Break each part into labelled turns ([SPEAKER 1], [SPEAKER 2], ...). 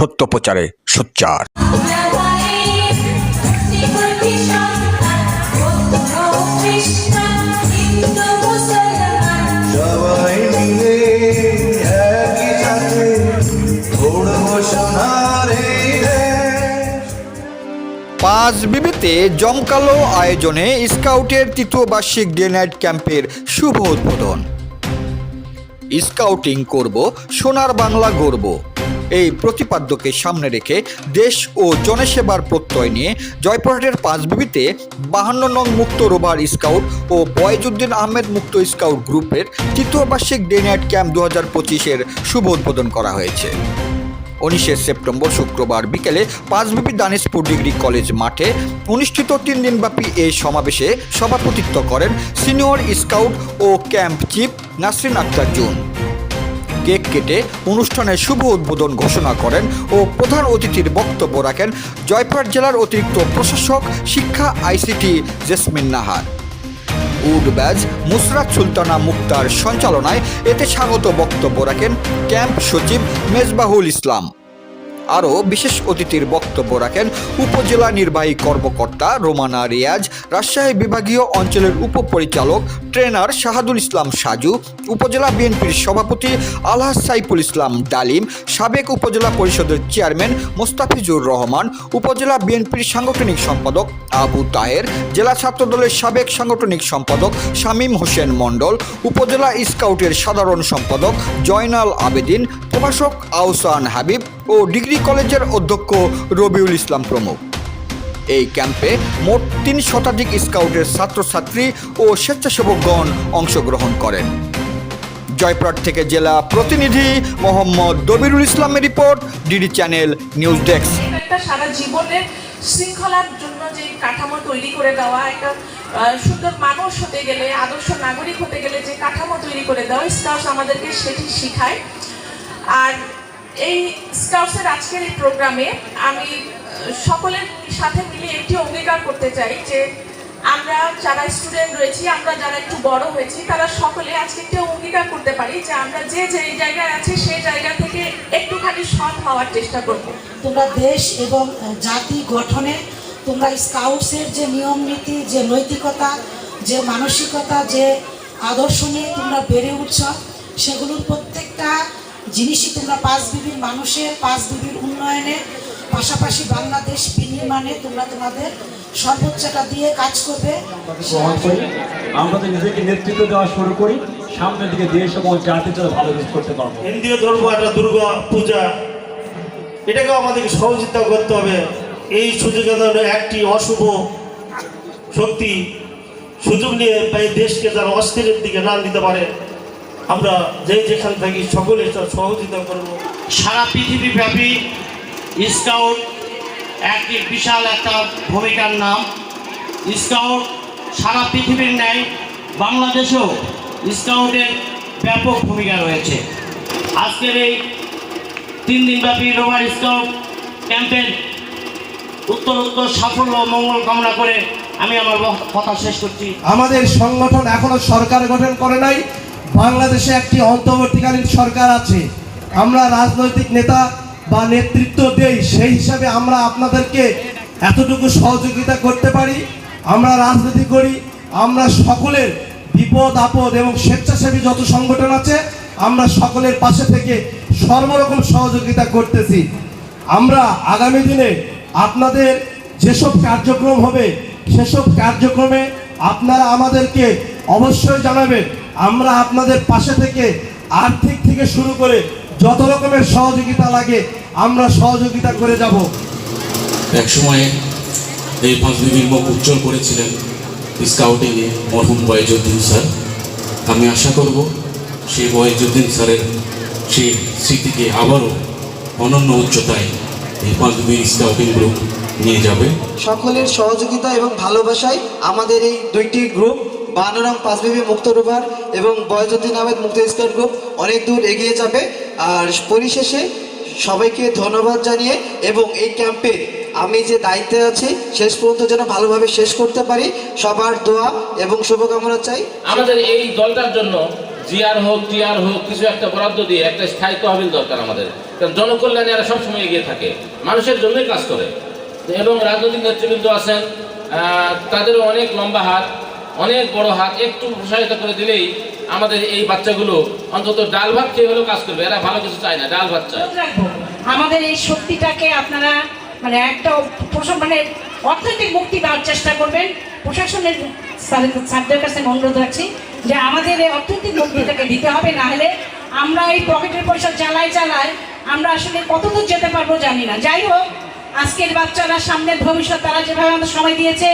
[SPEAKER 1] সত্য প্রচারে সোচ্চার।
[SPEAKER 2] পাঁচ বিবিতে জমকালো আয়োজনে স্কাউটের তৃতীয় বার্ষিক ডে নাইট ক্যাম্পের শুভ উদ্বোধন। স্কাউটিং করব সোনার বাংলা গড়ব। এই প্রতিপাদ্যকে সামনে রেখে দেশ ও জনসেবার প্রত্যয় নিয়ে জয়পুরহাটের পাঁচ বিবিতে বাহান্ন নং মুক্ত রোভার স্কাউট ও বয়জুদ্দিন আহমেদ মুক্ত স্কাউট গ্রুপের তৃতীয় বার্ষিক ডে নাইট ক্যাম্প দু হাজার পঁচিশের শুভ উদ্বোধন করা হয়েছে। উনিশে সেপ্টেম্বর শুক্রবার বিকেলে পাঁচবিবি দানেশপুর ডিগ্রি কলেজ মাঠে অনুষ্ঠিত তিন দিনব্যাপী এই সমাবেশে সভাপতিত্ব করেন সিনিয়র স্কাউট ও ক্যাম্প চিফ নাসরিন আক্তার জুন কেক কেটে অনুষ্ঠানের শুভ উদ্বোধন ঘোষণা করেন ও প্রধান অতিথির বক্তব্য রাখেন জয়পুরহাট জেলার অতিরিক্ত প্রশাসক শিক্ষা ICT Jesmin Nahar. Wood badge Musrat Sultana মুক্তার সঞ্চালনায় এতে স্বাগত বক্তব্য রাখেন ক্যাম্প সচিব মেজবাহুল ইসলাম। আরও বিশেষ অতিথির বক্তব্য রাখেন উপজেলা নির্বাহী কর্মকর্তা রোমানা রিয়াজ, রাজশাহী বিভাগীয় অঞ্চলের উপপরিচালক ট্রেনার শাহাদুল ইসলাম সাজু, উপজেলা বিএনপির সভাপতি আলহাজ সাইফুল ইসলাম ডালিম, সাবেক উপজেলা পরিষদের চেয়ারম্যান মোস্তাফিজুর রহমান, উপজেলা বিএনপির সাংগঠনিক সম্পাদক আবু তাহের, জেলা ছাত্রদলের সাবেক সাংগঠনিক সম্পাদক শামীম হোসেন মণ্ডল, উপজেলা স্কাউটের সাধারণ সম্পাদক জয়নাল আবেদিন, প্রভাষক আহসান হাবিব ও ডিগ্রি কলেজের অধ্যক্ষ রবিউল ইসলাম প্রমুখ। এই ক্যাম্পে মোট তিন শতাধিক স্কাউটের ছাত্রছাত্রী ও স্বেচ্ছাসেবকগণ অংশগ্রহণ করেন। জয়পুরহাট থেকে জেলা প্রতিনিধি মোহাম্মদ দবিরুল ইসলামের report, DD channel news desk.
[SPEAKER 3] একটা সারা জীবনের শৃঙ্খলার জন্য যে কাঠামো তৈরি করে দেওয়া, একটা সুন্দর মানুষ হতে গেলে, আদর্শ নাগরিক হতে গেলে যে কাঠামো তৈরি করে দেওয়া স্কাউটস আমাদেরকে সেটি শেখায়। আর এই স্কাউটসের আজকের এই প্রোগ্রামে আমি সকলের সাথে মিলে একটি অঙ্গীকার করতে চাই যে আমরা যারা স্টুডেন্ট রয়েছি, আমরা যারা একটু বড় হয়েছি, তারা সকলে আজকে একটি অঙ্গীকার করতে পারি যে আমরা যে যে জায়গায় আছি সেই জায়গা থেকে একটুখানি সৎ হওয়ার চেষ্টা করব।
[SPEAKER 4] তোমরা দেশ এবং জাতি গঠনে তোমরা স্কাউটসের যে নিয়ম নীতি, যে নৈতিকতা, যে মানসিকতা, যে আদর্শ নিয়ে তোমরা বেড়ে উঠছ, সেগুলোর প্রত্যেকটা জিনিসই তোমরা পাঁচ বিবির মানুষের পাঁচ বিবির উন্নয়নে পাশাপাশি বাংলাদেশ বিনির্মাণে তোমরা তোমাদের সর্বোচ্চটা দিয়ে কাজ করবে।
[SPEAKER 5] আমরা তো নিজেকে নেতৃত্ব দেওয়া শুরু করি সামনের দিকে দেশ এবং জাতির জন্য ভালো কিছু করতে পারব।
[SPEAKER 6] হিন্দীয় ধর্ম একটা দুর্গা পূজা। এটাকেও আমাদেরকে সহযোগিতা করতে হবে। এই সুযোগে যেন একটি অশুভ শক্তি সুযোগ নিয়ে এই দেশকে যারা অস্থিরের দিকে না নিতে পারে। আমরা যে যেখানে থাকি সকলে সহযোগিতা করব।
[SPEAKER 7] সারা পৃথিবীব্যাপী স্কাউট একটি বিশাল একটা ভূমিকার নাম। স্কাউট সারা পৃথিবীর ন্যায় বাংলাদেশেও স্কাউটের ব্যাপক ভূমিকা রয়েছে। আজকের এই তিন দিনব্যাপী রোভার স্কাউট ক্যাম্পের উত্তরোত্তর সাফল্য মঙ্গল কামনা করে আমি আমার কথা শেষ করছি।
[SPEAKER 8] আমাদের সংগঠন এখনও সরকার গঠন করে নাই। বাংলাদেশে একটি অন্তর্বর্তীকালীন সরকার আছে। আমরা রাজনৈতিক নেতা বা নেতৃত্ব দেই, সেই হিসাবে আমরা আপনাদেরকে এতটুকু সহযোগিতা করতে পারি। আমরা রাজনীতি করি, আমরা সকলের বিপদ, আপদ এবং স্বেচ্ছাসেবী যত সংগঠন আছে, আমরা সকলের পাশে থেকে সর্বরকম সহযোগিতা করতেছি। আমরা আগামী দিনে আপনাদের যেসব কার্যক্রম হবে, সেসব কার্যক্রমে আপনারা আমাদেরকে অবশ্যই জানাবেন। আমরা আপনাদের পাশে থেকে আর্থিক থেকে শুরু করে যত রকমের সহযোগিতা লাগে আমরা সহযোগিতা করে যাব।
[SPEAKER 9] এক সময়ে এই পাঁচবিবির মুখ উজ্জ্বল করেছিলেন স্কাউটিংয়ে মরহুম বয়েজুদ্দিন স্যার। আমি আশা করব সেই বয়েজুদ্দিন স্যারের সেই স্মৃতিকে আবারও অনন্য উচ্চতায় এই পাঁচবিবির স্কাউটিং গ্রুপ নিয়ে যাবে।
[SPEAKER 10] সকলের সহযোগিতা এবং ভালোবাসায় আমাদের এই দুইটি গ্রুপ বানোরাম পাঁচবিবি মুক্ত রুভার এবং বয়জুদ্দিন আহমেদ মুক্ত স্কাউট গ্রুপ অনেক দূর এগিয়ে যাবে। আর পরিশেষে সবাইকে ধন্যবাদ জানিয়ে এবং এই ক্যাম্পে আমি যে দায়িত্বে আছি, শেষ পর্যন্ত যেন ভালোভাবে শেষ করতে পারি। সবার দোয়া এবং শুভকামনা চাই।
[SPEAKER 7] আমাদের এই দলটার জন্য
[SPEAKER 11] জিআর হোক টিআর হোক, কিছু একটা বরাদ্দ দিয়ে একটা স্থায়ী তহবিল দরকার আমাদের। কারণ জনকল্যাণে এরা সবসময় এগিয়ে থাকে, মানুষের জন্যই কাজ করে। এবং রাজনৈতিক নেতৃবৃন্দ আছেন তাদেরও অনেক লম্বা হাত। অনেক বড় হাত একটু প্রসারিত করে দিলেই আমাদের এই বাচ্চাগুলো অন্তত ডাল ভাত খেয়ে হলেও কাজ করবে। এরা ভালো কিছু চায় না, ডাল ভাত চায়।
[SPEAKER 4] আমাদের এই শক্তিটাকে আপনারা মানে একটা মানে অর্থনৈতিক মুক্তি দেওয়ার চেষ্টা করবেন। প্রশাসনের স্যারদের কাছে অনুরোধ রাখছি যে আমাদের এই অর্থনৈতিক মুক্তিটাকে দিতে হবে, না হলে আমরা এই পকেটের পয়সা চালাই চালাই আমরা আসলে কতদূর যেতে পারব জানি না। যাই হোক, আজকের বাচ্চারা সামনের ভবিষ্যৎ, তারা যেভাবে আমাদের সময় দিয়েছে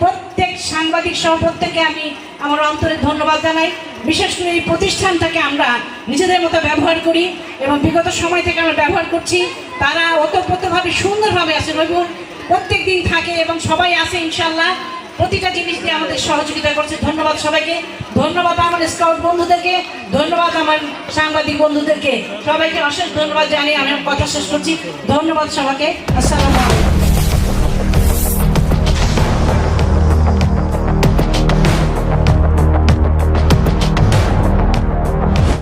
[SPEAKER 4] প্রত্যেক সাংবাদিক সহ প্রত্যেককে আমি আমার অন্তরে ধন্যবাদ জানাই। বিশেষ করে এই প্রতিষ্ঠানটাকে আমরা নিজেদের মতো ব্যবহার করি এবং বিগত সময় থেকে আমরা ব্যবহার করছি। তারা ওতপ্রোতভাবে সুন্দরভাবে আছে রবিউল প্রত্যেক দিন থাকে এবং সবাই আছে ইনশাল্লাহ প্রতিটা জিনিস দিয়ে আমাদের সহযোগিতা করছে। ধন্যবাদ সবাইকে। ধন্যবাদ আমার স্কাউট বন্ধুদেরকে। ধন্যবাদ আমার সাংবাদিক বন্ধুদেরকে। সবাইকে অশেষ ধন্যবাদ জানিয়ে আমি কথা শেষ করছি। ধন্যবাদ সবাইকে। আসসালামু আলাইকুম।